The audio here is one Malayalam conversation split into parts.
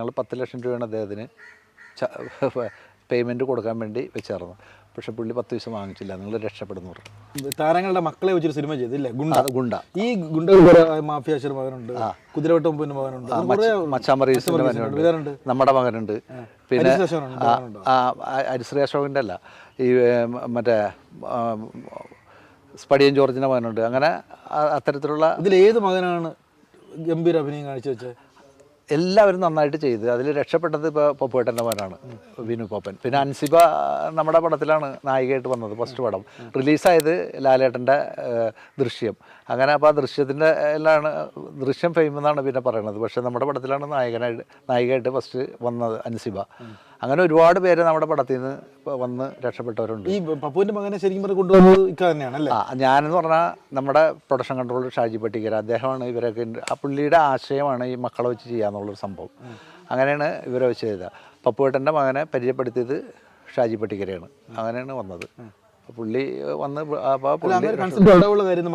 ഞങ്ങൾ പത്ത് ലക്ഷം രൂപയാണ് അദ്ദേഹത്തിന് പേയ്മെന്റ് കൊടുക്കാൻ വേണ്ടി വെച്ചായിരുന്നു പക്ഷെ പുള്ളി പത്ത് ദിവസം വാങ്ങിച്ചില്ല. നിങ്ങൾ രക്ഷപ്പെടുന്നു താരങ്ങളുടെ മക്കളെ വെച്ചൊരു സിനിമ ചെയ്തില്ലേ? ഗുണ്ട. ഗുണ്ട. ഈ ഗുണ്ട മാഫിയാശർ മകനുണ്ട്. കുതിരവട്ടം പിന്നെ മകനുണ്ട്. മച്ചാമറി മകനുണ്ട്. നമ്മുടെ മകനുണ്ട്. പിന്നെ അരിശ്രീ അശോകന്റെ അല്ല. ഈ മറ്റേ സ്പടിയൻ ജോർജിന്റെ മകനുണ്ട്. അങ്ങനെ അത്തരത്തിലുള്ള ഇതിൽ ഏത് മകനാണ് ഗംഭീര അഭിനയം കാണിച്ചു വെച്ചത് എല്ലാവരും നന്നായിട്ട് ചെയ്ത് അതിൽ രക്ഷപ്പെട്ടത് ഇപ്പോൾ പൊപ്പേട്ടന്റെ മകനാണ് വിനു പോപ്പൻ. പിന്നെ അൻസിബ നമ്മുടെ പടത്തിലാണ് നായികയായിട്ട് വന്നത് ഫസ്റ്റ് പടം. റിലീസായത് ലാലേട്ടന്റെ ദൃശ്യം. അങ്ങനെ അപ്പോൾ ആ ദൃശ്യത്തിന്റെ എല്ലാം ദൃശ്യം ഫെയിം എന്നാണ് പിന്നെ പറയണത്. പക്ഷേ നമ്മുടെ പടത്തിലാണ് നായകനായിട്ട് നായികയായിട്ട് ഫസ്റ്റ് വന്നത് അൻസിബ. അങ്ങനെ ഒരുപാട് പേര് നമ്മുടെ പടത്തിൽ നിന്ന് വന്ന് രക്ഷപ്പെട്ടവരുണ്ട്. ഈ പപ്പുവിന്റെ മകനെ ശരിക്കും കൊണ്ടുവന്നത് ഇക്ക തന്നെയാണ് അല്ലേ? ആ ഞാനെന്ന് പറഞ്ഞാൽ നമ്മുടെ പ്രൊഡക്ഷൻ കൺട്രോളർ ഷാജി പട്ടിക്കര അദ്ദേഹമാണ് ഇവരൊക്കെ. ആ പുള്ളിയുടെ ആശയമാണ് ഈ മക്കളെ വെച്ച് ചെയ്യാന്നുള്ളൊരു സംഭവം. അങ്ങനെയാണ് ഇവരെ വെച്ച് ചെയ്തത്. പപ്പുവേട്ടന്റെ മകനെ പരിചയപ്പെടുത്തിയത് ഷാജി പട്ടിക്കരയാണ് അങ്ങനെയാണ് വന്നത്. പുള്ളി വന്ന്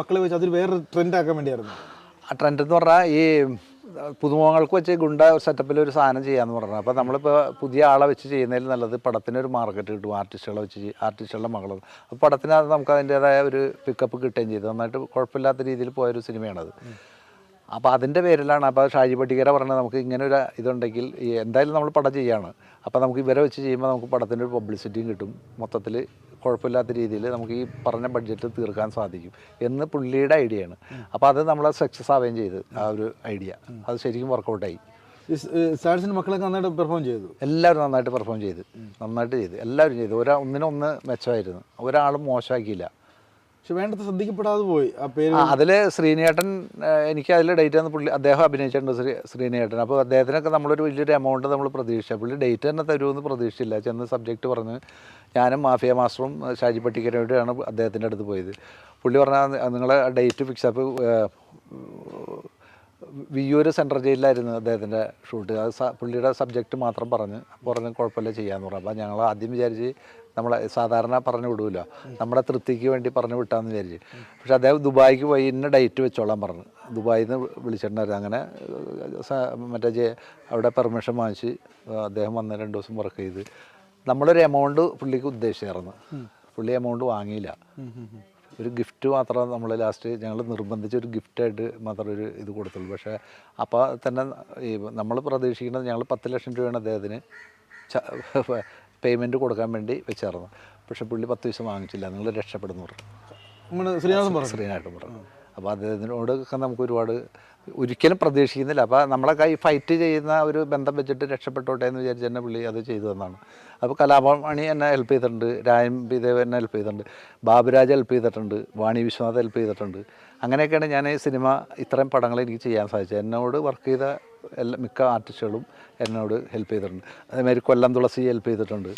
മക്കളെ വെച്ച് അതിൽ വേറെ ട്രെൻഡ് ആക്കാൻ വേണ്ടിയായിരുന്നു. ആ ട്രെൻഡ് എന്ന് പറഞ്ഞാൽ ഈ പുതുമുഖങ്ങൾക്ക് വെച്ച് ഗുണ്ട സെറ്റപ്പിൽ ഒരു സാധനം ചെയ്യാന്ന് പറഞ്ഞു അപ്പോൾ നമ്മളിപ്പോൾ പുതിയ ആളെ വെച്ച് ചെയ്യുന്നതിൽ നല്ലത് പടത്തിനൊരു മാർക്കറ്റ് കിട്ടും ആർട്ടിസ്റ്റുകളെ വെച്ച് ആർട്ടിസ്റ്റുകളുടെ മകളും. അപ്പോൾ പടത്തിനകത്ത് നമുക്ക് അതിന്റേതായ ഒരു പിക്കപ്പ് കിട്ടുകയും ചെയ്തു. നന്നായിട്ട് കുഴപ്പമില്ലാത്ത രീതിയിൽ പോയൊരു സിനിമയാണത്. അപ്പോൾ അതിന്റെ പേരിലാണ് അപ്പോൾ ഷാജി പട്ടികര പറഞ്ഞത് നമുക്ക് ഇങ്ങനെ ഒരു ഇതുണ്ടെങ്കിൽ എന്തായാലും നമ്മൾ പടം ചെയ്യാണ്. അപ്പോൾ നമുക്ക് ഇവരെ വെച്ച് ചെയ്യുമ്പോൾ നമുക്ക് പടത്തിന്റെ ഒരു പബ്ലിസിറ്റിയും കിട്ടും. മൊത്തത്തിൽ കുഴപ്പമില്ലാത്ത രീതിയിൽ നമുക്ക് ഈ പറഞ്ഞ ബഡ്ജറ്റ് തീർക്കാൻ സാധിക്കും എന്ന് പുള്ളിയുടെ ഐഡിയ ആണ്. അപ്പോൾ അത് നമ്മളെ സക്സസ് ആവുകയും ചെയ്ത് ആ ഒരു ഐഡിയ അത് ശരിക്കും വർക്കൗട്ടായി സ്റ്റാർസിന്റെ മക്കളൊക്കെ നന്നായിട്ട് പെർഫോം ചെയ്തു? എല്ലാവരും നന്നായിട്ട് പെർഫോം ചെയ്ത്. നന്നായിട്ട് ചെയ്ത്. എല്ലാവരും ചെയ്തു. ഒരാ ഒന്നിനൊന്ന് മെച്ചമായിരുന്നു. ഒരാളും മോശമാക്കിയില്ല. പക്ഷെ ശ്രദ്ധിക്കപ്പെടാതെ പോയി. ആ ആ ശ്രീനേട്ടൻ എനിക്ക് അതിൽ ഡേറ്റ് തന്ന പുള്ളി അദ്ദേഹം അഭിനയിച്ചിട്ടുണ്ട് ശ്രീ ശ്രീനേട്ടൻ. അപ്പോൾ അദ്ദേഹത്തിനൊക്കെ നമ്മളൊരു വലിയൊരു എമൗണ്ട് നമ്മൾ പ്രതീക്ഷിച്ച. പുള്ളി ഡേറ്റ് തന്നെ തരുമെന്ന് പ്രതീക്ഷിച്ചില്ല. ചെന്ന് സബ്ജക്റ്റ് പറഞ്ഞ് ഞാനും മാഫിയ മാസ്റ്ററും ഷാജി വേണ്ടിയാണ് അദ്ദേഹത്തിന്റെ അടുത്ത് പോയത്. പുള്ളി പറഞ്ഞാൽ നിങ്ങളെ ഡേറ്റ് ഫിക്സ് അപ്പോൾ വിയ്യൂർ സെൻട്രൽ ജയിലിലായിരുന്നു അദ്ദേഹത്തിന്റെ ഷൂട്ട്. അത് പുള്ളിയുടെ സബ്ജക്റ്റ് മാത്രം പറഞ്ഞ് പറഞ്ഞ് കുഴപ്പമില്ല ചെയ്യാമെന്ന് പറഞ്ഞു. അപ്പോൾ ഞങ്ങൾ ആദ്യം വിചാരിച്ച് നമ്മളെ സാധാരണ പറഞ്ഞു വിടുമല്ലോ നമ്മുടെ തൃപ്തിക്ക് വേണ്ടി പറഞ്ഞു വിട്ടാന്ന് വിചാരിച്ച്. പക്ഷെ അദ്ദേഹം ദുബായിക്ക് പോയി ഇന്ന ഡേറ്റ് വെച്ചോളാം പറഞ്ഞു. ദുബായിൽ നിന്ന് വിളിച്ചിട്ടുണ്ടായിരുന്നു. അങ്ങനെ മറ്റേ ജെ- അവിടെ പെർമിഷൻ വാങ്ങിച്ച് അദ്ദേഹം വന്ന് രണ്ട് ദിവസം വർക്ക് ചെയ്ത്. നമ്മളൊരു എമൗണ്ട് പുള്ളിക്ക് ഉദ്ദേശിച്ചായിരുന്നു. പുള്ളി എമൗണ്ട് വാങ്ങിയില്ല. ഒരു ഗിഫ്റ്റ് മാത്രം നമ്മൾ ലാസ്റ്റ് ഞങ്ങൾ നിർബന്ധിച്ച് ഒരു ഗിഫ്റ്റായിട്ട് മാത്രം ഒരു ഇത് കൊടുത്തുള്ളൂ. പക്ഷേ അപ്പോൾ തന്നെ ഈ നമ്മൾ പ്രതീക്ഷിക്കുന്നത് ഞങ്ങൾ പത്ത് ലക്ഷം രൂപയാണ് അദ്ദേഹത്തിന് പേയ്മെന്റ് കൊടുക്കാൻ വേണ്ടി വെച്ചായിരുന്നു പക്ഷേ പുള്ളി പത്ത് ദിവസം വാങ്ങിച്ചില്ല. നിങ്ങൾ രക്ഷപ്പെടുന്നു പറഞ്ഞു. ശ്രീനാഥൻ പറഞ്ഞു. ശ്രീനായിട്ട് പറഞ്ഞു. അപ്പോൾ അദ്ദേഹത്തിനോടൊക്കെ നമുക്ക് ഒരുപാട് ഒരിക്കലും പ്രതീക്ഷിക്കുന്നില്ല. അപ്പോൾ നമ്മളെ കൈ ഫൈറ്റ് ചെയ്യുന്ന ഒരു ബന്ധം വെച്ചിട്ട് രക്ഷപ്പെട്ടോട്ടെ എന്ന് വിചാരിച്ച് തന്നെ പുള്ളി അത് ചെയ്തു തന്നാണ് അപ്പോൾ കലാഭമണി എന്നെ ഹെൽപ്പ് ചെയ്തിട്ടുണ്ട്. രായം ബിദേവ് എന്നെ ഹെൽപ്പ് ചെയ്തിട്ടുണ്ട്. ബാബുരാജ് ഹെൽപ്പ് ചെയ്തിട്ടുണ്ട്. വാണി വിശ്വനാഥ് ഹെൽപ്പ് ചെയ്തിട്ടുണ്ട്. അങ്ങനെയൊക്കെയാണ് ഞാൻ ഈ സിനിമ ഇത്രയും പടങ്ങൾ എനിക്ക് ചെയ്യാൻ സാധിച്ചത്. എന്നോട് വർക്ക് ചെയ്ത എല്ലാ മിക്ക ആർട്ടിസ്റ്റുകളും എന്നോട് ഹെൽപ്പ് ചെയ്തിട്ടുണ്ട്. അതേമാതിരി കൊല്ലം തുളസി ഹെൽപ്പ് ചെയ്തിട്ടുണ്ട്.